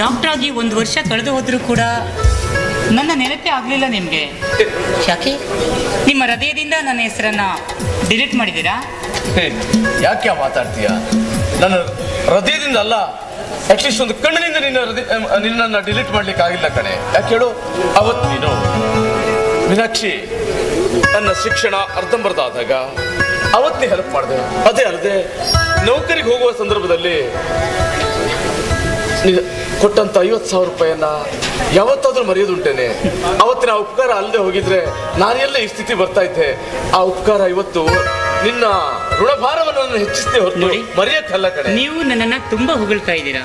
Doctor ಆಗಿ ಒಂದು ವರ್ಷ ಕಳೆದು ಹೋದರೂ ಕೂಡ ನನ್ನ ನೆನಪೇ ಆಗಲಿಲ್ಲ ನಿಮಗೆ. ಯಾಕೆ? ನಿಮ್ಮ ಹೃದಯದಿಂದ ನನ್ನ ಹೆಸರನ್ನ ಡಿಲೀಟ್ ಮಾಡಿದ್ದೀರಾ? ಹೇ, ಯಾಕೆ ಮಾತಾಡ್ತೀಯ? ನನ್ನ ಹೃದಯದಿಂದ ಅಲ್ಲ ಅಟ್ಲೀಸ್ಟ್ ಒಂದು ಕಣ್ಣಿನಿಂದ ನಿನ್ನ ನಿನ್ನನ್ನು ಡಿಲೀಟ್ ಮಾಡ್ಲಿಕ್ಕೆ ಆಗಿಲ್ಲ ಕಣೆ. ಯಾಕೆ ಹೇಳು? ಅವತ್ತು ನೀನು ಮೀನಾಕ್ಷಿ ನನ್ನ ಶಿಕ್ಷಣ ಅರ್ಧಂಬರ್ಧ ಆದಾಗ ಅವತ್ತೇ ಹೆಲ್ಪ್ ಮಾಡಿದೆ. ಅದೇ ಅಲ್ಲದೆ ನೌಕರಿಗೆ ಹೋಗುವ ಸಂದರ್ಭದಲ್ಲಿ ಕೊಟ್ಟಂತ ಐವತ್ತು ಸಾವಿರ ರೂಪಾಯಿಯನ್ನ ಯಾವತ್ತಾದ್ರೂ ಮರೆಯೋದುಂಟೇನೆ. ಅವತ್ತಿನ ಆ ಉಪಕಾರ ಅಲ್ಲದೆ ಹೋಗಿದ್ರೆ ನಾನೆಲ್ಲ ಈ ಸ್ಥಿತಿ ಬರ್ತಾ ಇದ್ದೆ? ಆ ಉಪಕಾರ ಇವತ್ತು ನಿನ್ನ ಋಣಭಾರವನ್ನು ನಾನು ಹೆಚ್ಚಿಸ್ತೇ ಹೊರತು ನೋಡಿ. ಮರೆಯಕ್ಕಲ್ಲ ಕಣೆ. ನೀವು ನನ್ನನ್ನ ತುಂಬಾ ಹೊಗಳ್ತಾ ಇದ್ದೀರಾ.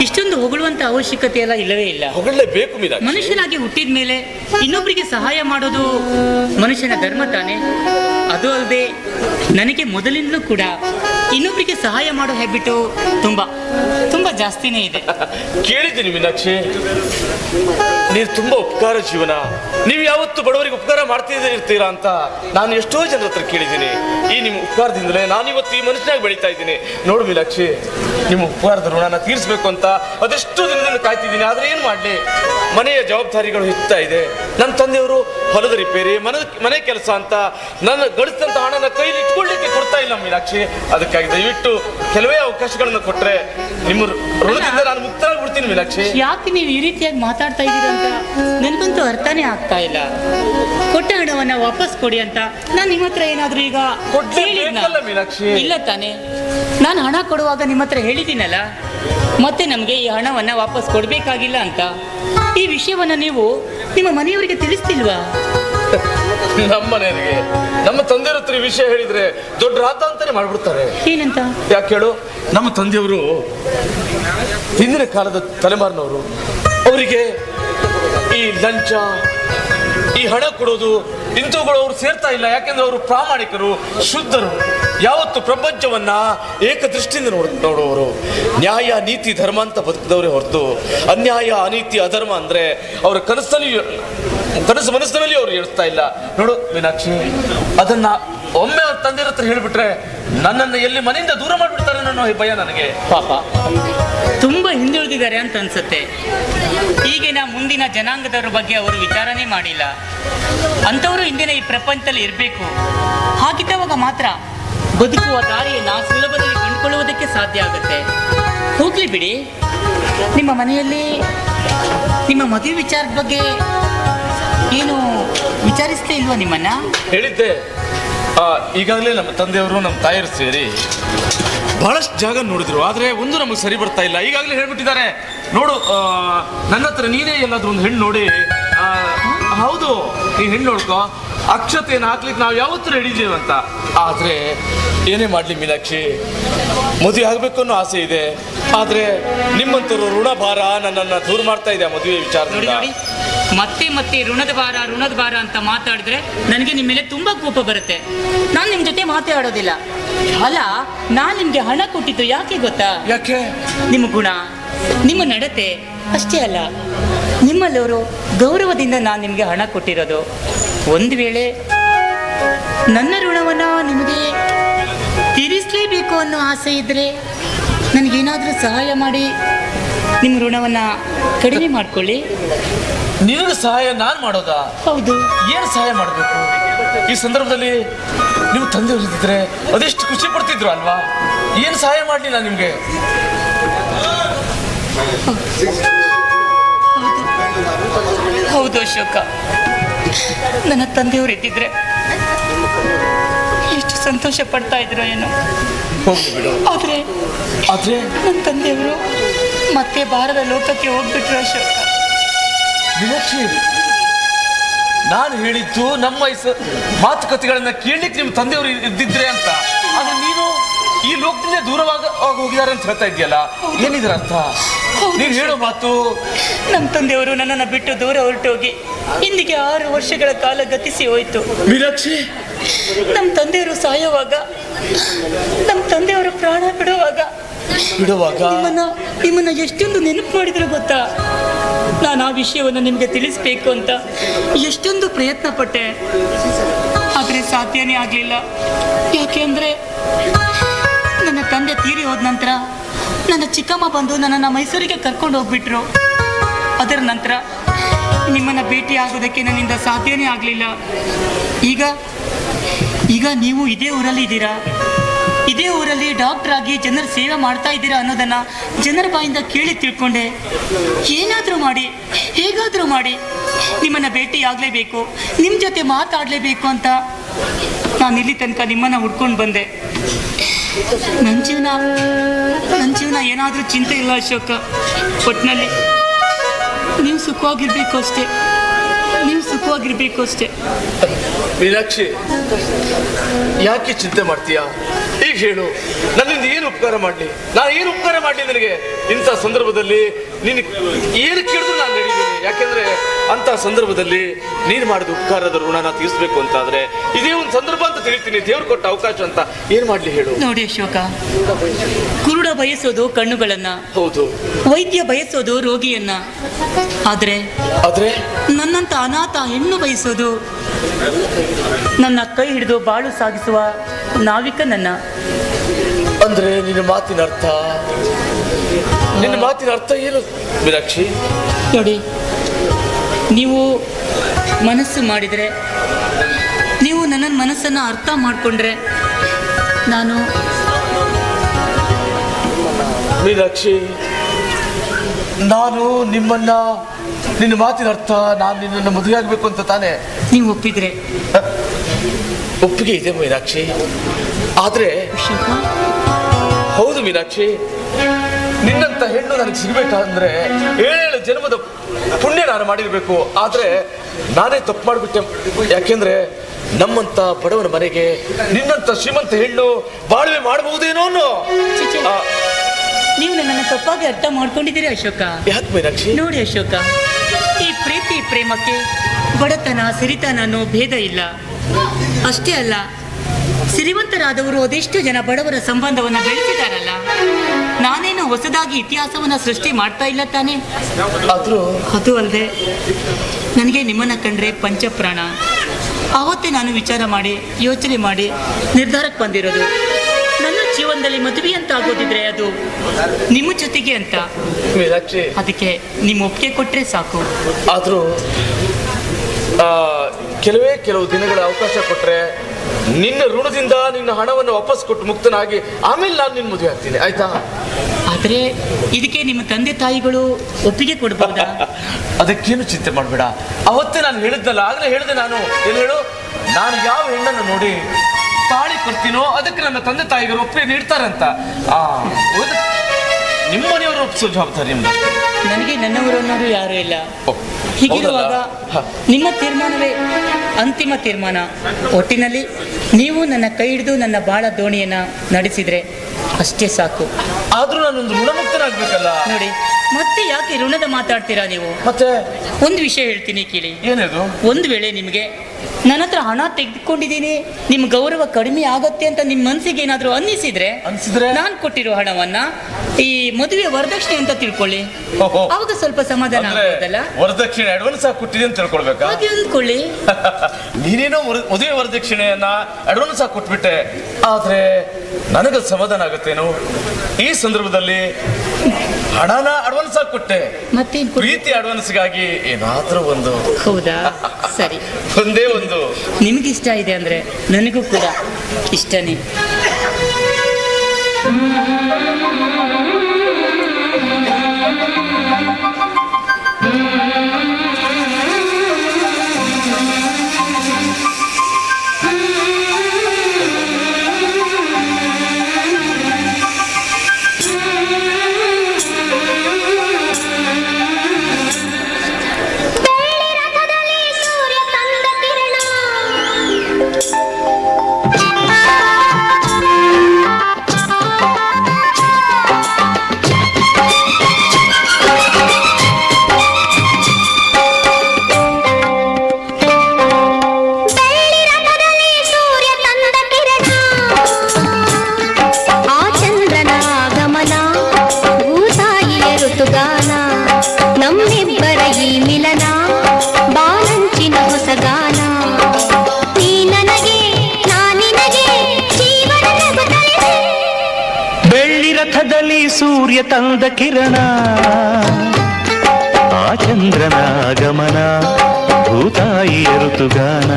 ಇಷ್ಟೊಂದು ಹೊಗಳುವಂತ ಅವಶ್ಯಕತೆ ಎಲ್ಲ ಇಲ್ಲವೇ ಇಲ್ಲ. ಹೊಗಳೇಬೇಕು ಮೀನಾಕ್ಷಿ. ಮನುಷ್ಯನಾಗಿ ಹುಟ್ಟಿದ ಮೇಲೆ ಇನ್ನೊಬ್ಬರಿಗೆ ಸಹಾಯ ಮಾಡೋದು ಮನುಷ್ಯನ ಧರ್ಮ ತಾನೆ. ಅದು ಅಲ್ಲದೆ ನನಗೆ ಮೊದಲಿಂದಲೂ ಕೂಡ ಇನ್ನೊಬ್ಬರಿಗೆ ಸಹಾಯ ಮಾಡೋ ಹ್ಯಾಬಿಟು ತುಂಬಾ ತುಂಬಾ ಜಾಸ್ತಿನೇ ಇದೆ. ಕೇಳಿದ್ದೀನಿ ಮೀನಾಕ್ಷಿ. ನೀವು ತುಂಬಾ ಉಪಕಾರ ಜೀವನ. ನೀವು ಯಾವತ್ತು ಬಡವರಿಗೆ ಉಪಕಾರ ಮಾಡ್ತಿದ್ದೇ ಇರ್ತೀರಾ ಅಂತ ನಾನು ಎಷ್ಟೋ ಜನರ ಹತ್ರ ಕೇಳಿದ್ದೀನಿ. ಈ ನಿಮ್ಮ ಉಪಕಾರದಿಂದಲೇ ನಾನು ಇವತ್ತು ಈ ಮನುಷ್ಯನಾಗಿ ಬೆಳೀತಾ ಇದ್ದೀನಿ. ನೋಡು ಮೀನಾಕ್ಷಿ, ನಿಮ್ಮ ಉಪಕಾರದ ಋಣನ ತೀರಿಸಬೇಕು ಅಂತ ಅದೆಷ್ಟು ದಿನದಿಂದ ಕಾಯ್ತಿದ್ದೀನಿ ಆದ್ರೆ ಏನು ಮಾಡಲಿ? ಮನೆಯ ಜವಾಬ್ದಾರಿಗಳು ಹೆಚ್ಚುತ್ತಾ ಇದೆ. ನನ್ನ ತಂದೆಯವರು ಹೊಲದ ರಿಪೇರಿ, ಮನೆ ಮನೆ ಕೆಲಸ ಅಂತ ನನ್ನ ಗಳಿಸಿದಂಥ ಹಣನ ಕೈಲಿ ಇಟ್ಕೊಳ್ಳಿಕ್ಕೆ ಕೊಡ್ತಾ ಇಲ್ಲ ಮೀನಾಕ್ಷಿ. ಅದಕ್ಕಾಗಿ ದಯವಿಟ್ಟು ಕೆಲವೇ ಅವಕಾಶಗಳನ್ನು ಕೊಟ್ರೆ ನಿಮ್ಮ ಋಣದಿಂದ ನಾನು ಮುಕ್ತರಾಗ್ಬಿಡ್ತೀನಿ ಮೀನಾಕ್ಷಿ. ಯಾಕೆ ನೀವು ಈ ರೀತಿಯಾಗಿ ಮಾತಾಡ್ತಾ ಇದ್ದೀರಾ ಅಂತ ನನಗಂತೂ ಅರ್ಥನೇ ಆಗ್ತಾ ಇಲ್ಲ. ಕೊಟ್ಟ ಹಣವನ್ನ ವಾಪಸ್ ಕೊಡಿ ಅಂತ ನಾನು ನಿಮ್ಮ ಹತ್ರ ಏನಾದ್ರೂ ಈಗ ಕೊಡ್ಲೇಬೇಕಲ್ಲ? ಮೀನಾಕ್ಷಿ? ಇಲ್ಲ ತಾನೆ. ನಾನು ಹಣ ಕೊಡುವಾಗ ನಿಮ್ಮ ಹತ್ರ ಹೇಳಿದ್ದೀನಲ್ಲ ಮತ್ತೆ ನಮಗೆ ಈ ಹಣವನ್ನ ವಾಪಸ್ ಕೊಡಬೇಕಾಗಿಲ್ಲ ಅಂತ. ಈ ವಿಷಯವನ್ನ ನೀವು ನಿಮ್ಮ ಮನೆಯವರಿಗೆ ತಿಳಿಸ್ತಿಲ್ವಾ? ನಮ್ಮ ಮನೆಯವರಿಗೆ. ನಮ್ಮ ತಂದೆಯವ್ರ ಹತ್ರ ಈ ವಿಷಯ ಹೇಳಿದ್ರೆ ದೊಡ್ಡ ರಾತ ಅಂತಾನೆ ಮಾಡ್ಬಿಡ್ತಾರೆ. ಏನಂತ? ಯಾಕೆ ಹೇಳು? ನಮ್ಮ ತಂದೆಯವರು ಹಿಂದಿನ ಕಾಲದ ತಲೆಮಾರಿನವರು ಅವರಿಗೆ ಈ ಲಂಚ ಈ ಹಣ ಕೊಡೋದು ಇಂಥವುಗಳು ಅವರು ಸೇರ್ತಾ ಇಲ್ಲ. ಯಾಕೆಂದ್ರೆ ಅವರು ಪ್ರಾಮಾಣಿಕರು ಶುದ್ಧರು. ಯಾವತ್ತು ಪ್ರಪಂಚವನ್ನ ಏಕದೃಷ್ಟಿಯಿಂದ ನೋಡ್ ನೋಡುವವರು? ನ್ಯಾಯ ನೀತಿ ಧರ್ಮ ಅಂತ ಬದುಕಿದವರೇ ಹೊರತು ಅನ್ಯಾಯ ಅನೀತಿ ಅಧರ್ಮ ಅಂದ್ರೆ ಅವರ ಕನಸಲ್ಲಿ ಕನಸು ಮನಸ್ಸಿನಲ್ಲಿ ಅವ್ರು ಹೇಳ್ತಾ ಇಲ್ಲ. ನೋಡು ಮೀನಾಕ್ಷಿ ಅದನ್ನ ಒಮ್ಮೆ ಅವ್ರ ತಂದೆ ಹತ್ರ ಹೇಳ್ಬಿಟ್ರೆ ನನ್ನನ್ನು ಎಲ್ಲಿ ಮನೆಯಿಂದ ದೂರ ಮಾಡಿಬಿಡ್ತಾರೆ ಅನ್ನೋ ಭಯ ನನಗೆ. ಪಾಪ. ತುಂಬಾ ಹಿಂದುಳಿದಿದ್ದಾರೆ ಅಂತ ಅನ್ಸುತ್ತೆ. ಈಗಿನ ಮುಂದಿನ ಜನಾಂಗದವರ ಬಗ್ಗೆ ಅವರು ವಿಚಾರನೇ ಮಾಡಿಲ್ಲ. ಅಂಥವರು ಇಂದಿನ ಈ ಪ್ರಪಂಚದಲ್ಲಿ ಇರಬೇಕು. ಹಾಗಿದ್ದವಾಗ ಮಾತ್ರ ಬದುಕುವ ದಾರಿಯನ್ನ ಸುಲಭದಲ್ಲಿ ಕಂಡುಕೊಳ್ಳುವುದಕ್ಕೆ ಸಾಧ್ಯ ಆಗುತ್ತೆ. ಹೋಗ್ಲಿ ಬಿಡಿ. ನಿಮ್ಮ ಮನೆಯಲ್ಲಿ ನಿಮ್ಮ ಮದುವೆ ವಿಚಾರದ ಬಗ್ಗೆ ಏನು ವಿಚಾರಿಸ್ತೇ ಇಲ್ವಾ ನಿಮ್ಮನ್ನ? ಹೇಳಿದ್ದೆ. ಈಗಾಗಲೇ ನಮ್ಮ ತಂದೆಯವರು ನಮ್ಮ ತಾಯಿಯರು ಸೇರಿ ಬಹಳಷ್ಟು ಜಾಗ ನೋಡಿದ್ರು, ಆದ್ರೆ ಒಂದು ನಮಗೆ ಸರಿ ಬರ್ತಾ ಇಲ್ಲ. ಈಗಾಗಲೇ ಹೇಳ್ಬಿಟ್ಟಿದ್ದಾರೆ. ನೋಡು ನನ್ನ ಹತ್ರ ನೀನೇ ಎಲ್ಲಾದ್ರೂ ಒಂದು ಹೆಣ್ಣು ನೋಡಿ ಹೌದು ನೀ ಹೆಣ್ಣು ನೋಡ್ಕೋ. ಅಕ್ಷತೆಯನ್ನು ಹಾಕ್ಲಿಕ್ಕೆ ನಾವು ಯಾವತ್ತೂ ರೆಡಿ ಇದ್ದೀವಿ ಅಂತ. ಆದ್ರೆ ಏನೇ ಮಾಡಲಿ ಮೀನಾಕ್ಷಿ? ಮದುವೆ ಆಗಬೇಕು ಅನ್ನೋ ಆಸೆ ಇದೆ. ಆದ್ರೆ ನಿಮ್ಮಂತರು ಋಣಭಾರ ನನ್ನನ್ನು ದೂರ ಮಾಡ್ತಾ ಇದೆ ಆ ಮದುವೆ ವಿಚಾರ ವಿಚಾರದಿಂದ. ಮತ್ತೆ ಮತ್ತೆ ಋಣದ ಭಾರ ಋಣದ ಭಾರ ಅಂತ ಮಾತಾಡಿದ್ರೆ ನನಗೆ ನಿಮ್ಮ ಮೇಲೆ ತುಂಬಾ ಕೋಪ ಬರುತ್ತೆ. ನಾನು ನಿಮ್ಮ ಜೊತೆ ಮಾತಾಡೋದಿಲ್ಲ. ಅಲ್ಲ ನಾನು ನಿಮ್ಗೆ ಹಣ ಕೊಟ್ಟಿದ್ದು ಯಾಕೆ ಗೊತ್ತಾ? ಯಾಕೆ? ನಿಮ್ಮ ಗುಣ ನಿಮ್ಮ ನಡತೆ ಅಷ್ಟೇ ಅಲ್ಲ. ನಿಮ್ಮಲ್ಲವರು ಗೌರವದಿಂದ ನಾನು ನಿಮಗೆ ಹಣ ಕೊಟ್ಟಿರೋದು. ಒಂದು ವೇಳೆ ನನ್ನ ಋಣವನ್ನು ನಿಮಗೆ ತೀರಿಸಲೇಬೇಕು ಅನ್ನೋ ಆಸೆ ಇದ್ದರೆ ನನಗೇನಾದರೂ ಸಹಾಯ ಮಾಡಿ ನಿಮ್ಮ ಋಣವನ್ನು ಕಡಿಮೆ ಮಾಡ್ಕೊಳ್ಳಿ. ನಿನಗೆ ಸಹಾಯ ನಾನು ಮಾಡೋದಾ? ಹೌದು. ಏನು ಸಹಾಯ ಮಾಡಬೇಕು? ಈ ಸಂದರ್ಭದಲ್ಲಿ ನೀವು ತಂದೆ ಅದೆಷ್ಟು ಖುಷಿ ಪಡ್ತಿದ್ರು ಅಲ್ವಾ? ಏನು ಸಹಾಯ ಮಾಡಲಿ ನಾನು ನಿಮಗೆ ಹೌದು ಅಶೋಕ. ನನ್ನ ತಂದೆಯವರು ಇದ್ದಿದ್ರೆ. ಎಷ್ಟು ಸಂತೋಷ ಪಡ್ತಾ ಇದ್ರು ಏನೋ. ಆದರೆ ಆದರೆ? ನನ್ನ ತಂದೆಯವರು ಮತ್ತೆ ಭಾರತ ಲೋಕಕ್ಕೆ ಹೋಗ್ಬಿಟ್ರು ಅಶೋಕ. ಮೀನಾಕ್ಷಿ ನಾನು ಹೇಳಿದ್ದು ನಮ್ಮ ವಯಸ್ಸು ಮಾತುಕತೆಗಳನ್ನ ಕೇಳಲಿಕ್ಕೆ ನಿಮ್ಮ ತಂದೆಯವರು ಇದ್ದಿದ್ರೆ ಅಂತ. ಈ ಲೋಕದಿಂದ ದೂರವಾಗ ಹೋಗಿದ್ದಾರೆ ಅಂತ ಹೇಳ್ತಾ ಇದೆಯಲ್ಲ ಏನಿದ್ರ ಅರ್ಥ? ನೀನ್ ಹೇಳೋ ಮಾತು ನಮ್ಮ ತಂದೆಯವರು ನನ್ನನ್ನು ಬಿಟ್ಟು ದೂರ ಹೊರಟೋಗಿ ಇಂದಿಗೆ ಆರು ವರ್ಷಗಳ ಕಾಲ ಗತಿಸಿ ಹೋಯಿತು. ಮೀನಾಕ್ಷಿ? ನಮ್ಮ ತಂದೆಯವರು ಸಾಯುವಾಗ ನಮ್ಮ ತಂದೆಯವರು ಪ್ರಾಣ ಬಿಡುವಾಗ ಬಿಡುವಾಗ? ನಿಮ್ಮನ್ನ ನಿಮ್ಮನ್ನ ಎಷ್ಟೊಂದು ನೆನಪು ಮಾಡಿದ್ರು ಗೊತ್ತಾ? ನಾನು ಆ ವಿಷಯವನ್ನು ನಿಮಗೆ ತಿಳಿಸ್ಬೇಕು ಅಂತ ಎಷ್ಟೊಂದು ಪ್ರಯತ್ನ ಪಟ್ಟೆ. ಆದರೆ ಸಾಧ್ಯನೇ ಆಗಲಿಲ್ಲ. ಯಾಕೆ ಅಂದರೆ ನನ್ನ ತಂದೆ ತೀರಿ ಹೋದ ನಂತರ ನನ್ನ ಚಿಕ್ಕಮ್ಮ ಬಂದು ನನ್ನನ್ನು ಮೈಸೂರಿಗೆ ಕರ್ಕೊಂಡು ಹೋಗ್ಬಿಟ್ರು. ಅದರ ನಂತರ ನಿಮ್ಮನ್ನು ಭೇಟಿ ಆಗೋದಕ್ಕೆ ನನ್ನಿಂದ ಸಾಧ್ಯನೇ ಆಗಲಿಲ್ಲ. ಈಗ ಈಗ ನೀವು ಇದೇ ಊರಲ್ಲಿ ಇದ್ದೀರಾ? ಇದೇ ಊರಲ್ಲಿ ಡಾಕ್ಟರ್ ಆಗಿ ಜನರ ಸೇವೆ ಮಾಡ್ತಾ ಇದ್ದೀರಾ ಅನ್ನೋದನ್ನ ಜನರ ಬಾಯಿಂದ ಕೇಳಿ ತಿಳ್ಕೊಂಡೆ. ಏನಾದರೂ ಮಾಡಿ, ಹೇಗಾದರೂ ಮಾಡಿ, ನಿಮ್ಮನ್ನ ಭೇಟಿಯಾಗಲೇಬೇಕು ನಿಮ್ಮ ಜೊತೆ ಮಾತಾಡಲೇಬೇಕು ಅಂತ ನಾನು ಇಲ್ಲಿ ತನಕ ನಿಮ್ಮನ್ನ ಹುಡ್ಕೊಂಡು ಬಂದೆ. ನನ್ನ ಜೀವನ ನನ್ನ ಜೀವನ ಏನಾದರೂ ಚಿಂತೆ ಇಲ್ಲ ಅಶೋಕ. ಒಟ್ಟಿನಲ್ಲಿ ನೀವು ಸುಖವಾಗಿರ್ಬೇಕು ಅಷ್ಟೇ. ನೀವು ಸುಖವಾಗಿರ್ಬೇಕು ಅಷ್ಟೇ. ಮೀನಾಕ್ಷಿ ಯಾಕೆ ಚಿಂತೆ ಮಾಡ್ತೀಯಾ? ಈಗ ಹೇಳು, ನನ್ನಿಂದ ಏನು ಉಪಕಾರ ಮಾಡಲಿ? ನಾನು ಏನು ಉಪಕಾರ ಮಾಡಲಿ ನಿನಗೆ? ಇಂಥ ಸಂದರ್ಭದಲ್ಲಿ ನಿನ್ನ ಏನು ಕೇಳಿದ್ರು ಯಾಕೆಂದ್ರೆ ಅಂತ ಸಂದರ್ಭದಲ್ಲಿ ನೀನು ಮಾಡಿದ ಉಪಕಾರದ ಋಣನ ಅಂತ ಅಂತಾದ್ರೆ ಇದೇ ಒಂದು ಸಂದರ್ಭ ಅಂತ ತಿಳಿತೀನಿ. ದೇವ್ರು ಕೊಟ್ಟ ಅವಕಾಶ ಅಂತ ಏನು ಮಾಡಲಿ ಹೇಳು? ನೋಡಿ ಅಶೋಕ ಕುರುಡ ಬಯಸೋದು ಕಣ್ಣುಗಳನ್ನ ಹೌದು. ವೈದ್ಯ ಬಯಸೋದು ರೋಗಿಯನ್ನ. ಆದ್ರೆ ಆದ್ರೆ? ನನ್ನಂತ ಅನಾಥ ಹೆಣ್ಣು ಬಯಸೋದು ನನ್ನ ಕೈ ಹಿಡಿದು ಬಾಳು ಸಾಗಿಸುವ ನಾವಿಕನನ್ನ. ಅಂದ್ರೆ ನಿನ್ನ ಮಾತಿನ ಅರ್ಥ? ನಿನ್ನ ಮಾತಿನ ಅರ್ಥ ಏನು? ಮೀನಾಕ್ಷಿ? ನೋಡಿ ನೀವು ಮನಸ್ಸು ಮಾಡಿದರೆ ನೀವು ನನ್ನ ಮನಸ್ಸನ್ನು ಅರ್ಥ ಮಾಡಿಕೊಂಡ್ರೆ ನಾನು ಮೀನಾಕ್ಷಿ ನಾನು ನಿಮ್ಮನ್ನ ನಿನ್ನ ಮಾತಿನ ಅರ್ಥ ನಾನು ನಿನ್ನನ್ನು ಮದುವೆ ಆಗಬೇಕು ಅಂತ ತಾನೆ? ನೀವು ಒಪ್ಪಿದ್ರೆ. ಒಪ್ಪಿಗೆ ಇದೆ ಮೀನಾಕ್ಷಿ. ಆದರೆ ಹೌದು ಮೀನಾಕ್ಷಿ. ನಿನ್ನಂತ ಹೆಣ್ಣು ನನಗೆ ಸಿಗ್ಬೇಕಂದ್ರೆ ಏಳು ಜನ್ಮದ ಪುಣ್ಯ ನಾನು ಮಾಡಿರ್ಬೇಕು. ಆದ್ರೆ ನಾನೇ ತಪ್ಪು ಮಾಡಿಬಿಟ್ಟೆ. ಯಾಕೆಂದ್ರೆ ನಮ್ಮಂತ ಬಡವನ ಮನೆಗೆ ನಿನ್ನಂತ ಶ್ರೀಮಂತ ಹೆಣ್ಣು ಬಾಳ್ವೆ ಮಾಡಬಹುದೇನೋ. ಆ, ನೀವು ನನ್ನನ್ನು ತಪ್ಪಾಗಿ ಅರ್ಥ ಮಾಡ್ಕೊಂಡಿದ್ದೀರಿ ಅಶೋಕ. ಯಾಕೆ ಮೀನಾಕ್ಷಿ ನೋಡಿ ಅಶೋಕ ಈ ಪ್ರೀತಿ ಪ್ರೇಮಕ್ಕೆ ಬಡತನ ಸಿರಿತನ ಅನ್ನೋ ಭೇದ ಇಲ್ಲ. ಅಷ್ಟೇ ಅಲ್ಲ ಸಿರಿವಂತರಾದವರು ಅದೆಷ್ಟು ಜನ ಬಡವರ ಸಂಬಂಧವನ್ನ ಬೆಳೆಸಿದಾರಲ್ಲ. ನಾನೇನು ಹೊಸದಾಗಿ ಇತಿಹಾಸವನ್ನ ಸೃಷ್ಟಿ ಮಾಡ್ತಾ ಇಲ್ಲ ತಾನೆ. ಆದ್ರೂ ಅದು ಅಲ್ಲದೆ ನನಗೆ ನಿಮ್ಮನ್ನ ಕಂಡ್ರೆ ಪಂಚಪ್ರಾಣ. ಆವತ್ತೇ ನಾನು ವಿಚಾರ ಮಾಡಿ ಯೋಚನೆ ಮಾಡಿ ನಿರ್ಧಾರಕ್ಕೆ ಬಂದಿರೋದು. ನನ್ನ ಜೀವನದಲ್ಲಿ ಮದುವೆ ಅಂತ ಆಗೋದಿದ್ರೆ ಅದು ನಿಮ್ಮ ಜೊತೆಗೆ ಅಂತ. ಅದಕ್ಕೆ ನಿಮ್ಮ ಒಪ್ಪಿಗೆ ಕೊಟ್ಟರೆ ಸಾಕು. ಆದರೂ ಕೆಲವೇ ಕೆಲವು ದಿನಗಳ ಅವಕಾಶ ಕೊಟ್ರೆ ನಿನ್ನ ಋಣದಿಂದ ನಿನ್ನ ಹಣವನ್ನು ವಾಪಸ್ ಕೊಟ್ಟು ಮುಕ್ತನಾಗಿ ಆಮೇಲೆ ನಾನು ನಿನ್ನ ಮದುವೆ ಆಗ್ತೀನಿ. ಆಯ್ತಾ? ಆದರೆ ಇದಕ್ಕೆ ನಿಮ್ಮ ತಂದೆ ತಾಯಿಗಳು ಒಪ್ಪಿಗೆ ಕೊಡ್ಬೋದಾ? ಅದಕ್ಕೇನು ಚಿಂತೆ ಮಾಡಬೇಡ. ಅವತ್ತೇ ನಾನು ಹೇಳಿದ್ನಲ್ಲ ಆಗಲೇ ಹೇಳಿದೆ ನಾನು. ಏನು ಹೇಳು? ನಾನು ಯಾವ ಹೆಣ್ಣನ್ನು ನೋಡಿ ತಾಳಿ ಕೊಡ್ತೀನೋ ಅದಕ್ಕೆ ನನ್ನ ತಂದೆ ತಾಯಿಗಳು ಒಪ್ಪಿಗೆ ನೀಡ್ತಾರಂತ. ಆ. ನಿಮ್ಮ ಮನೆಯವರು ಒಪ್ಪಿಸೋ ಜವಾಬ್ದಾರಿ ನಿಮ್ಗೆ ನನಗೆ ನನ್ನವರು ಅನ್ನೋರು ಯಾರು ಇಲ್ಲ. ಹೀಗಿರುವಾಗ? ನಿಮ್ಮ ತೀರ್ಮಾನವೇ ಅಂತಿಮ ತೀರ್ಮಾನ. ಒಟ್ಟಿನಲ್ಲಿ ನೀವು ನನ್ನ ಕೈ ಹಿಡಿದು ನನ್ನ ಬಾಳ ದೋಣಿಯನ್ನ ನಡೆಸಿದ್ರೆ ಅಷ್ಟೇ ಸಾಕು. ಆದ್ರೂ ನಾನೊಂದು ಋಣಮುಕ್ತನಾಗ್ಬೇಕಲ್ಲ? ನೋಡಿ ಮತ್ತೆ ಯಾಕೆ ಋಣದ ಮಾತಾಡ್ತೀರಾ ನೀವು? ಮತ್ತೆ? ಒಂದು ವಿಷಯ ಹೇಳ್ತೀನಿ ಕೇಳಿ. ಏನದು? ಒಂದು ವೇಳೆ ನಿಮಗೆ ನನ್ನ ಹತ್ರ ಹಣ ತೆಗೆದುಕೊಂಡಿದ್ದೀನಿ ನಿಮ್ಮ ಗೌರವ ಕಡಿಮೆ ಆಗತ್ತೆ ಅಂತ ನಿಮ್ಮ ಮನಸ್ಸಿಗೆ ಏನಾದರೂ ಅನ್ನಿಸಿದ್ರೆ ಅನ್ಸಿದ್ರೆ ನಾನು ಕೊಟ್ಟಿರೋ ಹಣವನ್ನ ಈ ಮದುವೆ ವರದಕ್ಷಿಣೆ ಅಂತ ತಿಳ್ಕೊಳ್ಳಿ. ಓಹೋ. ಅವಾಗ ಸ್ವಲ್ಪ ಸಮಾಧಾನ ಅಂದ್ರೆ ವರದಕ್ಷಿಣೆ ಅಡ್ವಾನ್ಸ್ ಆಗಿ ಕೊಟ್ಟಿದೆ ಅಂತ ತಿಳ್ಕೊಳ್ಬೇಕು? ಹಾಗೆ ಅಂದ್ಕೊಳ್ಳಿ. ನೀನೇನೋ ವರ- ಮದುವೆ ವರದಕ್ಷಿಣೆಯನ್ನ ಅಡ್ವಾನ್ಸ್ ಆಗಿ ಕೊಟ್ಬಿಟ್ಟೆ. ಆದ್ರೆ ನನಗೆ ಸಮಾಧಾನ ಆಗುತ್ತೇನು? ಈ ಸಂದರ್ಭದಲ್ಲಿ ಹಣನ ಅಡ್ವಾನ್ಸ್ ಆಗಿ ಕೊಟ್ಟೆ. ಮತ್ತೇನ್ ಅಡ್ವಾನ್ಸ್ ಪ್ರೀತಿ ಅಡ್ವಾನ್ಸ್ಗಾಗಿ ಏನಾದ್ರೂ ಒಂದು. ಹೌದಾ? ಸರಿ. ಒಂದೇ ಒಂದು. ನಿಮ್ಗಿಷ್ಟ ಇದೆ ಅಂದ್ರೆ ನನಗೂ ಕೂಡ ಇಷ್ಟನೇ. ಭೂತಾಯಿಯ ಋತುಗಾನ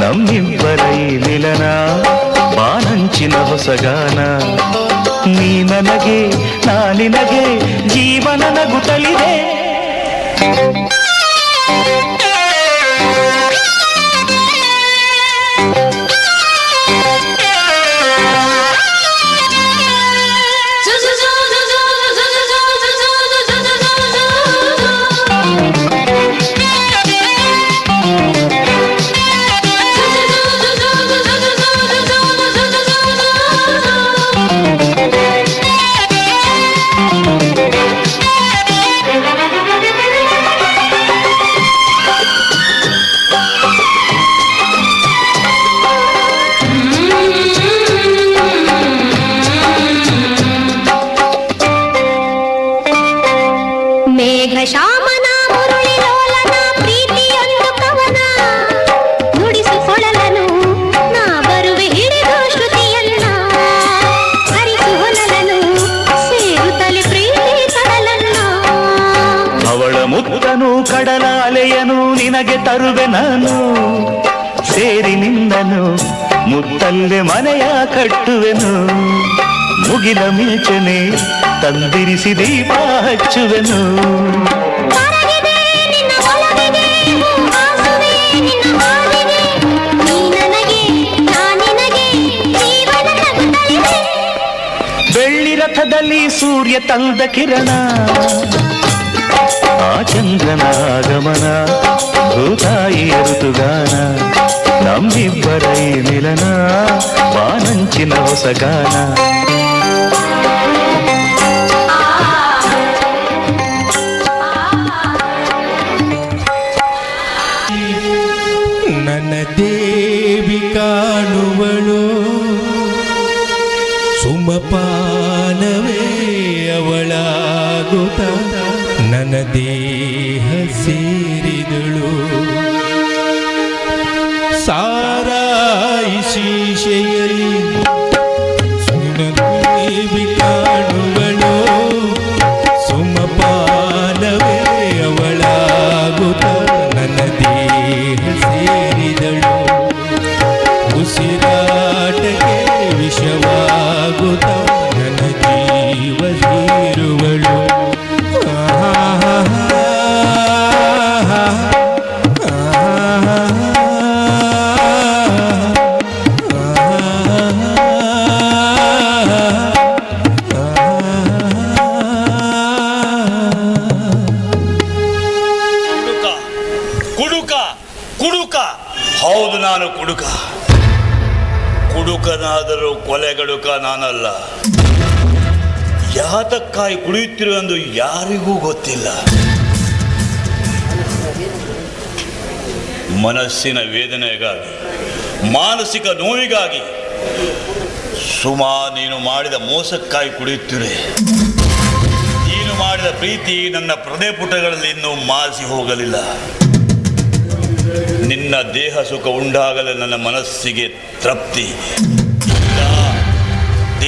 ನಮ್ಮಿಬ್ಬರ ಈ ಮಿಲನ ಬಾನಂಚಿನ ಹೊಸಗಾನ ನೀ ನನಗೆ ನಾನಿನಗೆ ಜೀವನ ನಗುತ್ತಲಿದೆ ಮುತ್ತನು ಕಡಲ ಅಲೆಯನು ನಿನಗೆ ತರುವೆ ನಾನು. ಸೇರಿ ನಿಂದನು ಮುತ್ತಲ್ಲೆ ಮನೆಯ ಕಟ್ಟುವೆನು. ಮುಗಿಲ ಮಿಂಚನೆ ತಂದಿರಿಸಿ ದೀಪ ಹಚ್ಚುವೆನು. ಬೆಳ್ಳಿ ರಥದಲ್ಲಿ ಸೂರ್ಯ ತಂದ ಕಿರಣ. ಆ ಚಂದ್ರನ ಆಗಮನ ಭೂತಾಯಿಯ ಋತುಗಾನ ನಮ್ಮಿಬ್ಬರ ಈ ಮಿಲನ ಬಾನಂಚಿನ ಹೊಸಗಾನ ದೇಹ ಸೇರಿದಳು ಸಾರಾಯಿ ಕೊಲೆಗಡುಕ ನಾನಲ್ಲ. ಯಾತಕ್ಕಾಗಿ ಕುಡಿಯುತ್ತಿರುವೆಂದು ಯಾರಿಗೂ ಗೊತ್ತಿಲ್ಲ. ಮನಸ್ಸಿನ ವೇದನೆಗಾಗಿ, ಮಾನಸಿಕ ನೋವಿಗಾಗಿ ಸುಮಾ ನೀನು ಮಾಡಿದ ಮೋಸಕ್ಕಾಗಿ ಕುಡಿಯುತ್ತಿರೆ ನೀನು ಮಾಡಿದ ಪ್ರೀತಿ ನನ್ನ ಪ್ರದೇ ಪುಟಗಳಲ್ಲಿ ಇನ್ನೂ ಮಾಸಿ ಹೋಗಲಿಲ್ಲ. ನಿನ್ನ ದೇಹ ಸುಖ ಉಂಡಾಗಲೇ ನನ್ನ ಮನಸ್ಸಿಗೆ ತೃಪ್ತಿ.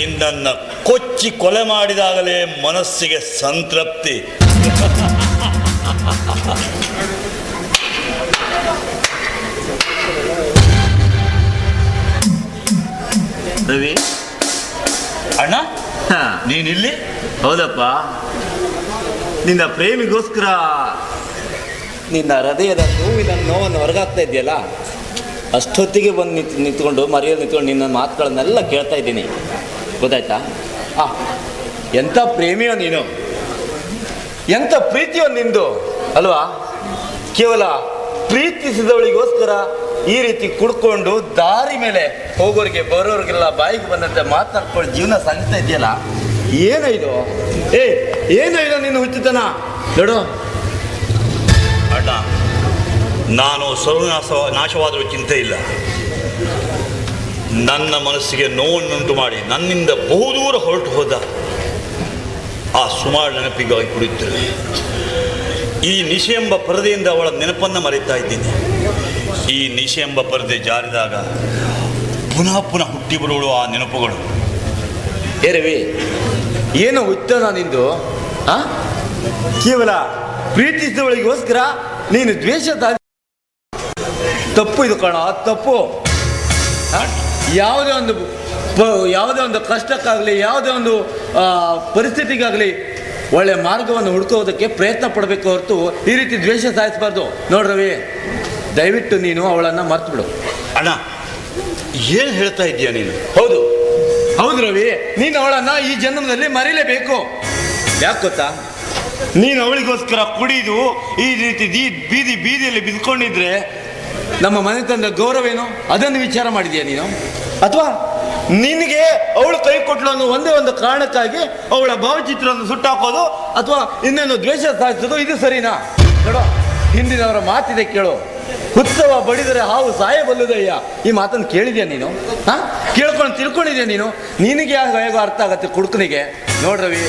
ನಿನ್ನನ್ನ ಕೊಚ್ಚಿ ಕೊಲೆ ಮಾಡಿದಾಗಲೇ ಮನಸ್ಸಿಗೆ ಸಂತೃಪ್ತಿ. ರವಿ? ಅಣ್ಣ? ಹಾ, ನೀನಿಲ್ಲಿ? ಹೌದಪ್ಪ. ನಿನ್ನ ಪ್ರೇಮಿಗೋಸ್ಕರ ನಿನ್ನ ಹೃದಯದ ನೋವಿನ ನೋವನ್ನು ಹೊರಗಾಗ್ತಾ ಇದೆಯಲ್ಲ ಅಷ್ಟೊತ್ತಿಗೆ ಬಂದು ನಿಂತು ನಿಂತ್ಕೊಂಡು ಮರೆಯಲ್ಲಿ ನಿಂತ್ಕೊಂಡು ನಿನ್ನ ಮಾತುಗಳನ್ನೆಲ್ಲ ಕೇಳ್ತಾ ಇದ್ದೀನಿ. ಗೊತ್ತಾಯ್ತಾ? ಆ ಎಂಥ ಪ್ರೇಮಿಯೋ ನೀನು? ಎಂಥ ಪ್ರೀತಿಯೋ ನಿಂದು? ಅಲ್ವಾ? ಕೇವಲ ಪ್ರೀತಿಸಿದವಳಿಗೋಸ್ಕರ ಈ ರೀತಿ ಕುಡ್ಕೊಂಡು ದಾರಿ ಮೇಲೆ ಹೋಗೋರಿಗೆ ಬರೋರಿಗೆಲ್ಲ ಬಾಯಿಗೆ ಬಂದಂತೆ ಮಾತಾಡ್ಕೊಂಡು ಜೀವನ ಸಾಗಿಸ್ತಾ ಇದೆಯಲ್ಲ? ಏನೋ ಇದು? ಏ ಏನೋ ಇದು ನಿನ್ನ ಹುಚ್ಚುತನ? ನೋಡು. ಅಣ್ಣ ನಾನು ಸರ್ವನಾಶ ನಾಶವಾದರೂ ಚಿಂತೆ ಇಲ್ಲ. ನನ್ನ ಮನಸ್ಸಿಗೆ ನೋವನ್ನುಂಟು ಮಾಡಿ ನನ್ನಿಂದ ಬಹುದೂರ ಹೊರಟು ಹೋದ ಆ ಸುಮಾರು ನೆನಪಿಗಾಗಿ ಕುಡಿಯುತ್ತೇನೆ ಈ ನಿಶೆ ಎಂಬ ಪರದೆಯಿಂದ ಅವಳ ನೆನಪನ್ನು ಮರೆತಾ ಇದ್ದೀನಿ. ಈ ನಿಶೆ ಎಂಬ ಪರದೆ ಜಾರಿದಾಗ ಪುನಃ ಪುನಃ ಹುಟ್ಟಿ ಬರುವಳು ಆ ನೆನಪುಗಳು. ಏ ಏನು ಹುಚ್ಚನ ನಿಂದು? ಆ? ಕೇವಲ ಪ್ರೀತಿಸಿದವಳಿಗೋಸ್ಕರ ನೀನು ದ್ವೇಷ ತಪ್ಪು ಇದು ಕಣ, ತಪ್ಪು? ಯಾವುದೇ ಒಂದು ಯಾವುದೇ ಒಂದು ಕಷ್ಟಕ್ಕಾಗಲಿ ಯಾವುದೇ ಒಂದು ಪರಿಸ್ಥಿತಿಗಾಗಲಿ ಒಳ್ಳೆ ಮಾರ್ಗವನ್ನು ಹುಡುಕೋದಕ್ಕೆ ಪ್ರಯತ್ನ ಪಡಬೇಕು ಹೊರತು ಈ ರೀತಿ ದ್ವೇಷ ಸಾಧಿಸಬಾರ್ದು ನೋಡ್ರವಿ ದಯವಿಟ್ಟು ನೀನು ಅವಳನ್ನು ಮರ್ತು ಅಣ್ಣ ಏನು ಹೇಳ್ತಾ ಇದ್ದೀಯ ನೀನು? ಹೌದು. ಹೌದು ರವಿ ನೀನು ಅವಳನ್ನು ಈ ಜನ್ಮದಲ್ಲಿ ಮರೀಲೇಬೇಕು. ಯಾಕೆ ಗೊತ್ತಾ? ನೀನು ಅವಳಿಗೋಸ್ಕರ ಕುಡಿದು ಈ ರೀತಿ ದೀ ಬೀದಿ ಬೀದಿಯಲ್ಲಿ ಬಿದ್ಕೊಂಡಿದ್ರೆ ನಮ್ಮ ಮನೆತನದ ಗೌರವ ಏನು? ಅದನ್ನು ವಿಚಾರ ಮಾಡಿದ್ಯಾ ನೀನು? ಅಥವಾ ನಿನಗೆ ಅವಳು ಕೈ ಕೊಟ್ಟಲು ಅನ್ನೋ ಒಂದೇ ಒಂದು ಕಾರಣಕ್ಕಾಗಿ ಅವಳ ಭಾವಚಿತ್ರವನ್ನು ಸುಟ್ಟಾಕೋದು ಅಥವಾ ಇನ್ನೇನು ದ್ವೇಷ ಸಾಧಿಸೋದು ಇದು ಸರಿನಾ? ನೋಡೋ, ಹಿಂದಿನವರ ಮಾತಿದೆ ಕೇಳು. ಉತ್ಸವ ಬಡಿದರೆ ಹಾವು ಸಾಯಬಲ್ಲದಯ್ಯ. ಈ ಮಾತನ್ನು ಕೇಳಿದ್ಯಾ ನೀನು? ಹಾ? ಕೇಳ್ಕೊಂಡು ತಿಳ್ಕೊಂಡಿದ್ಯಾ ನೀನು? ನಿನಗೆ ಯಾವ ಹೇಗೋ ಅರ್ಥ ಆಗತ್ತೆ ಕುಡುಕನಿಗೆ. ನೋಡ್ರವಿ,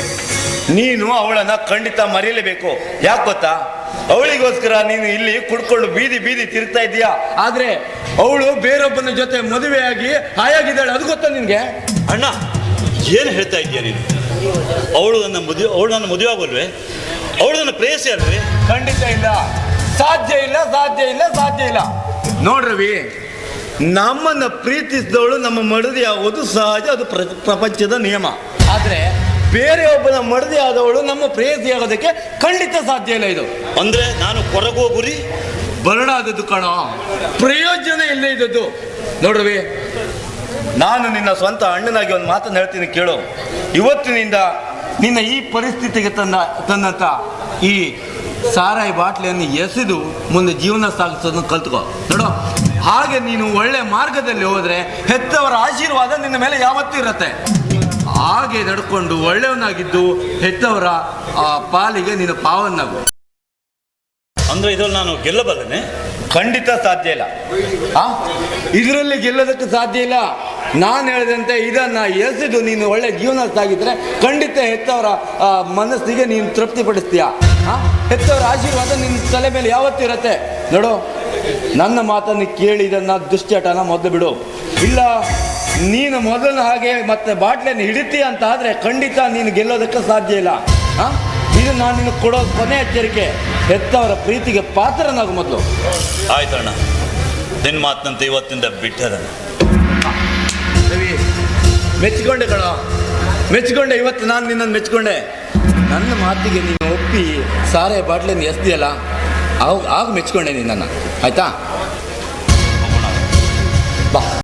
ನೀನು ಅವಳನ್ನ ಖಂಡಿತ ಮರೆಯಲೇಬೇಕು. ಯಾಕೆ ಗೊತ್ತಾ? ಅವಳಿಗೋಸ್ಕರ ನೀನು ಇಲ್ಲಿ ಕುಡ್ಕೊಂಡು ಬೀದಿ ಬೀದಿ ತಿರುಗ್ತಾ ಇದೀಯಾ ಆದ್ರೆ ಅವಳು ಬೇರೊಬ್ಬನ ಜೊತೆ ಮದುವೆಯಾಗಿ ಹಾಯಾಗಿದ್ದಾಳೆ. ಅದು ಗೊತ್ತಾ ನಿನ್ಗೆ? ಅಣ್ಣ ಏನು ಹೇಳ್ತಾ ಇದೀಯ ನೀನು? ಅವಳು ನನ್ನ ಮದುವೆ ಅವಳು ನನ್ನ ಮದುವೆ ಆಗೋಲ್ವೇ ಅವಳು ನನ್ನ ಪ್ರೇಯಸಿ ಅಲ್ವೇ? ಖಂಡಿತ ಇಲ್ಲ. ಸಾಧ್ಯ ಇಲ್ಲ ಸಾಧ್ಯ ಇಲ್ಲ ಸಾಧ್ಯ ಇಲ್ಲ. ನೋಡ್ರವಿ ನಮ್ಮನ್ನ ಪ್ರೀತಿಸಿದವಳು ನಮ್ಮ ಮಡದಿ ಆಗೋದು ಸಹಜ ಅದು ಪ್ರ- ಪ್ರಪಂಚದ ನಿಯಮ. ಆದ್ರೆ ಬೇರೆ ಒಬ್ಬನ ಮಡದಿ ಆದವಳು ನಮ್ಮ ಪ್ರೇಯಸಿ ಆಗೋದಕ್ಕೆ ಖಂಡಿತ ಸಾಧ್ಯ ಇಲ್ಲ ಇದು. ಅಂದ್ರೆ ನಾನು ಕೊರಗುವ ಗುರಿ? ಬರಡಾದದ್ದು ಕಣ. ಪ್ರಯೋಜನ ಇಲ್ಲ ಇದ್ದದ್ದು. ನೋಡ್ರಿ ನಾನು ನಿನ್ನ ಸ್ವಂತ ಅಣ್ಣನಾಗಿ ಒಂದು ಮಾತನ್ನು ಹೇಳ್ತೀನಿ ಕೇಳು. ಇವತ್ತಿನಿಂದ ನಿನ್ನ ಈ ಪರಿಸ್ಥಿತಿಗೆ ತಂದ ತನ್ನಂತ ಈ ಸಾರಾಯಿ ಬಾಟ್ಲಿಯನ್ನು ಎಸೆದು ಮುಂದೆ ಜೀವನ ಸಾಗಿಸೋದನ್ನು ಕಲ್ತ್ಕೋ. ನೋಡು ಹಾಗೆ ನೀನು ಒಳ್ಳೆ ಮಾರ್ಗದಲ್ಲಿ ಹೋದರೆ ಹೆತ್ತವರ ಆಶೀರ್ವಾದ ನಿನ್ನ ಮೇಲೆ ಯಾವತ್ತೂ ಇರತ್ತೆ. ಹಾಗೆ ನಡ್ಕೊಂಡು ಒಳ್ಳೆಯವನಾಗಿದ್ದು ಹೆತ್ತವರ ಪಾಲಿಗೆ ನೀನು ಪಾವನ್ನಾಗು. ಅಂದ್ರೆ ಇದ್ರಲ್ಲಿ ನಾನು ಗೆಲ್ಲಬಲ್ಲನೆ? ಖಂಡಿತ ಸಾಧ್ಯ ಇಲ್ಲ. ಆ? ಇದರಲ್ಲಿ ಗೆಲ್ಲೋದಕ್ಕೆ ಸಾಧ್ಯ ಇಲ್ಲ. ನಾನು ಹೇಳಿದಂತೆ ಇದನ್ನ ಎಸೆದು ನೀನು ಒಳ್ಳೆ ಜೀವನ ಸಾಗಿದ್ರೆ ಖಂಡಿತ ಹೆತ್ತವರ ಮನಸ್ಸಿಗೆ ನೀನು ತೃಪ್ತಿಪಡಿಸ್ತೀಯ ಪಡಿಸ್ತೀಯ? ಹೆತ್ತವರ ಆಶೀರ್ವಾದ ನಿನ್ನ ತಲೆ ಮೇಲೆ ಯಾವತ್ತೂ ಇರತ್ತೆ. ನೋಡು ನನ್ನ ಮಾತನ್ನು ಕೇಳಿ ಇದನ್ನ ದುಶ್ಚಟನ ಮೊದಲು ಬಿಡು. ಇಲ್ಲ ನೀನು ಮೊದಲು ಹಾಗೆ ಮತ್ತೆ ಬಾಟ್ಲಿಯನ್ನು ಹಿಡಿತಿ ಅಂತ ಆದರೆ ಖಂಡಿತ ನೀನು ಗೆಲ್ಲೋದಕ್ಕೆ ಸಾಧ್ಯ ಇಲ್ಲ? ಇದು ನಾನು ನಿನಗೆ ಕೊಡೋ ಕೊನೆ ಎಚ್ಚರಿಕೆ. ಹೆತ್ತವರ ಪ್ರೀತಿಗೆ ಪಾತ್ರನಾಗು ಮೊದಲು. ಆಯ್ತಣ್ಣ ನಿನ್ನ ಮಾತಿನಂತೆ ಇವತ್ತಿಂದ ಬಿಟ್ಟದ. ಮೆಚ್ಚಿಕೊಂಡೆ ಕಣ. ಮೆಚ್ಚಿಕೊಂಡೆ ಇವತ್ತು ನಾನು ನಿನ್ನನ್ನು ಮೆಚ್ಚಿಕೊಂಡೆ. ನನ್ನ ಮಾತಿಗೆ ನೀನು ಒಪ್ಪಿ ಸಾರೆ ಬಾಟ್ಲಿಯನ್ನು ಎಸ್ದಿಯಲ್ಲ? ಆಗ ಆಗ ಮೆಚ್ಚಿಕೊಂಡೆ ನಿನ್ನನ್ನು. ಆಯ್ತಾ?